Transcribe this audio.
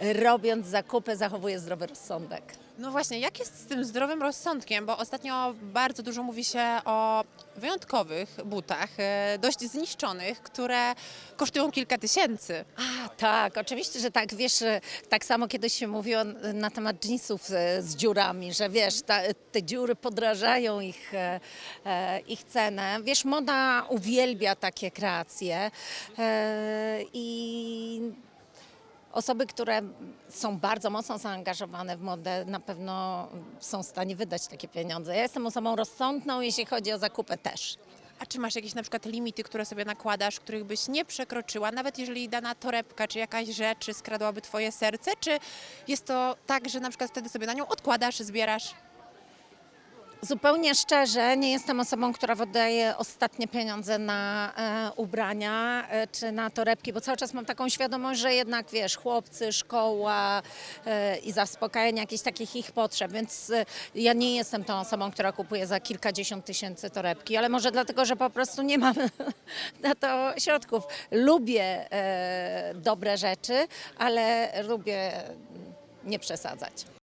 robiąc zakupy zachowuję zdrowy rozsądek. No właśnie, jak jest z tym zdrowym rozsądkiem? Bo ostatnio bardzo dużo mówi się o wyjątkowych butach, e, dość zniszczonych, które kosztują kilka tysięcy. A, tak, oczywiście, że tak. Wiesz, e, tak samo kiedyś się mówiło n- na temat jeansów e, z dziurami, że wiesz, ta, te dziury podrażają ich, e, e, ich cenę. Wiesz, moda uwielbia takie kreacje e, i osoby, które są bardzo mocno zaangażowane w modę, na pewno są w stanie wydać takie pieniądze. Ja jestem osobą rozsądną, jeśli chodzi o zakupy też. A czy masz jakieś na przykład limity, które sobie nakładasz, których byś nie przekroczyła, nawet jeżeli dana torebka czy jakaś rzecz skradłaby twoje serce? Czy jest to tak, że na przykład wtedy sobie na nią odkładasz, zbierasz? Zupełnie szczerze, nie jestem osobą, która wydaje ostatnie pieniądze na e, ubrania e, czy na torebki, bo cały czas mam taką świadomość, że jednak wiesz, chłopcy, szkoła e, i zaspokajanie jakichś takich ich potrzeb, więc e, ja nie jestem tą osobą, która kupuje za kilkadziesiąt tysięcy torebki, ale może dlatego, że po prostu nie mam na to środków. Lubię e, dobre rzeczy, ale lubię nie przesadzać.